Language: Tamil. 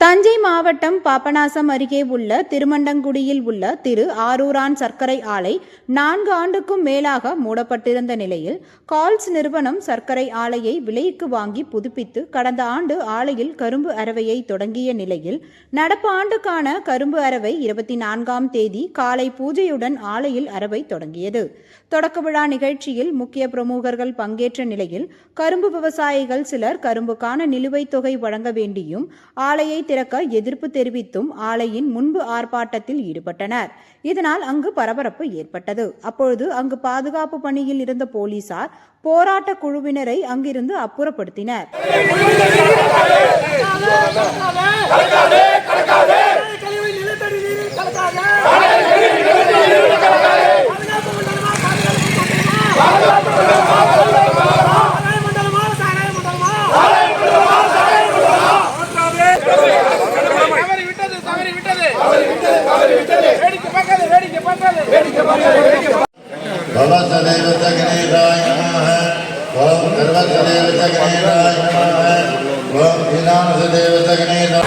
தஞ்சை மாவட்டம் பாபநாசம் அருகே உள்ள திருமண்டங்குடியில் உள்ள திரு ஆரூரான் சர்க்கரை ஆலை நான்கு ஆண்டுக்கும் மேலாக மூடப்பட்டிருந்த நிலையில் கால்ஸ் நிறுவனம் சர்க்கரை ஆலையை விலைக்கு வாங்கி புதுப்பித்து கடந்த ஆண்டு ஆலையில் கரும்பு அரவையை தொடங்கிய நிலையில் நடப்பு ஆண்டுக்கான கரும்பு அரவை இருபத்தி நான்காம் தேதி காலை பூஜையுடன் ஆலையில் அரவை தொடங்கியது. தொடக்க விழா நிகழ்ச்சியில் முக்கிய பிரமுகர்கள் பங்கேற்ற நிலையில் கரும்பு விவசாயிகள் சிலர் கரும்புக்கான நிலுவைத் தொகை வழங்க வேண்டியும் ஆலையை திறக்க எதிர்ப்பு தெரிவித்தும் ஆலையின் முன்பு ஆர்ப்பாட்டத்தில் ஈடுபட்டனர். இதனால் அங்கு பரபரப்பு ஏற்பட்டது. அப்பொழுது அங்கு பாதுகாப்பு பணியில் இருந்த போலீசார் போராட்ட குழுவினரை அங்கிருந்து அப்புறப்படுத்தினர். கலக்காதே भवतदेव तग्निराय नमः ॐ सर्वदेव तग्निराय नमः ॐ विनाशदेव तग्निराय